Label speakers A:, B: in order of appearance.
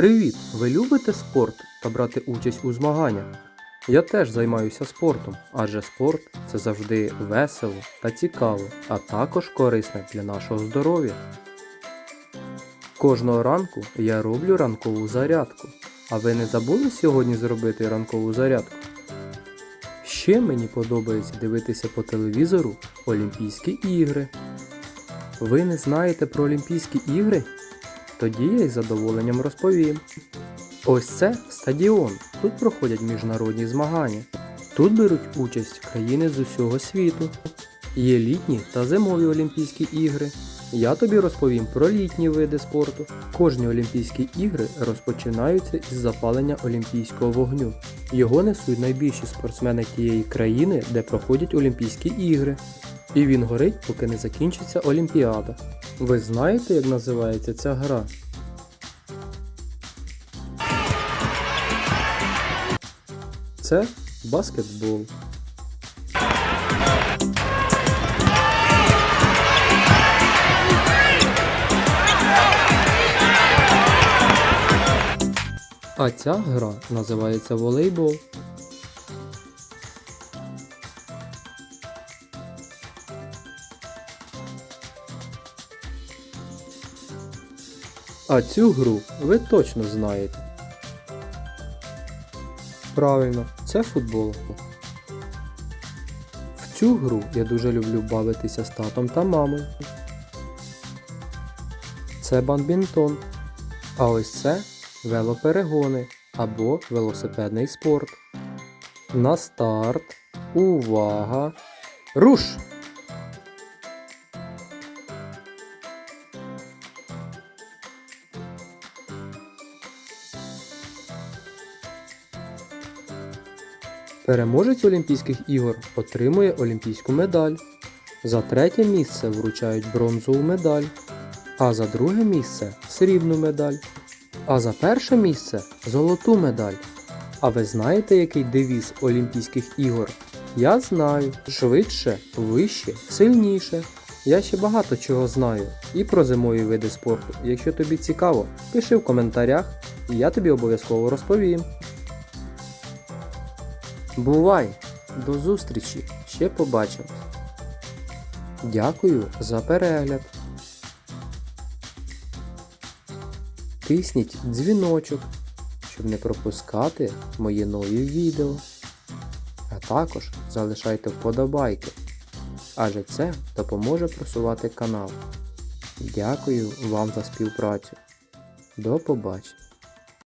A: Привіт! Ви любите спорт та брати участь у змаганнях? Я теж займаюся спортом, адже спорт це завжди весело та цікаво, а також корисне для нашого здоров'я. Кожного ранку я роблю ранкову зарядку. А ви не забули сьогодні зробити ранкову зарядку? Ще мені подобається дивитися по телевізору Олімпійські ігри. Ви не знаєте про Олімпійські ігри? Тоді я із задоволенням розповім. Ось це стадіон. Тут проходять міжнародні змагання. Тут беруть участь країни з усього світу. Є літні та зимові Олімпійські ігри. Я тобі розповім про літні види спорту. Кожні Олімпійські ігри розпочинаються із запалення олімпійського вогню. Його несуть найбільші спортсмени тієї країни, де проходять Олімпійські ігри. І він горить, поки не закінчиться Олімпіада. Ви знаєте, як називається ця гра? Це баскетбол. А ця гра називається волейбол. А цю гру ви точно знаєте. Правильно, це футбол. В цю гру я дуже люблю бавитися з татом та мамою. Це бадмінтон. А ось це велоперегони або велосипедний спорт. На старт. Увага! Руш! Переможець Олімпійських ігор отримує олімпійську медаль. За третє місце вручають бронзову медаль, а за друге місце срібну медаль, а за перше місце золоту медаль. А ви знаєте, який девіз Олімпійських ігор? Я знаю швидше, вище, сильніше. Я ще багато чого знаю і про зимові види спорту. Якщо тобі цікаво, пиши в коментарях, і я тобі обов'язково розповім. Бувай! До зустрічі! Ще побачимось! Дякую за перегляд! Тисніть дзвіночок, щоб не пропускати мої нові відео. А також залишайте вподобайки, адже це допоможе просувати канал. Дякую вам за співпрацю. До побачення!